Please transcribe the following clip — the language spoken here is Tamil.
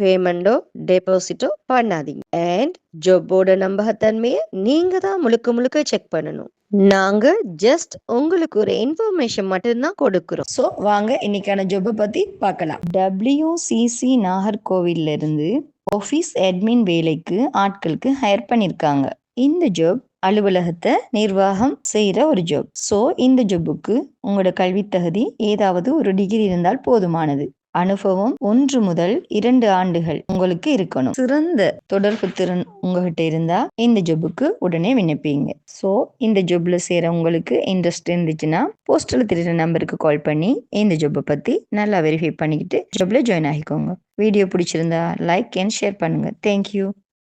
பேமெண்டோ டெபாசிட்டோ பண்ணாதீங்க. அண்ட் ஜாப்போட நம்பகத்தன்மையை நீங்க தான் முழுக்க முழுக்க செக் பண்ணணும். நாங்க ஜஸ்ட் உங்களுக்கு ஒரு இன்ஃபர்மேஷன் மட்டும்தான் கொடுக்குறோம். ஸோ வாங்க இன்னைக்கான ஜாப்பை பத்தி பார்க்கலாம். டபிள்யூசிசி நாகர்கோவில்ல இருந்து ஆஃபீஸ் அட்மின் வேலைக்கு ஆட்களுக்கு ஹையர் பண்ணியிருக்காங்க இந்த ஜாப் அலுவலகத்தை நிர்வாகம் செய்கிற ஒரு ஜாப் ஸோ இந்த ஜாப்புக்கு உங்களோட கல்வி தகுதி ஏதாவது ஒரு டிகிரி இருந்தால் போதுமானது. அனுபவம் ஒன்று முதல் இரண்டு ஆண்டுகள் உங்களுக்கு இருக்கணும். சிறந்த தொடர்பு திறன் உங்ககிட்ட இருந்தா இந்த ஜொபுக்கு உடனே விண்ணப்பிங்க. ஸோ இந்த ஜொப்ல சேர உங்களுக்கு இன்ட்ரெஸ்ட் இருந்துச்சுன்னா போஸ்டல் திருற நம்பருக்கு கால் பண்ணி இந்த ஜொப்பை பத்தி நல்லா வெரிஃபை பண்ணிக்கிட்டு ஜொப்ல ஜாயின் ஆகிக்கோங்க. வீடியோ பிடிச்சிருந்தா லைக் அண்ட் ஷேர் பண்ணுங்க. Thank you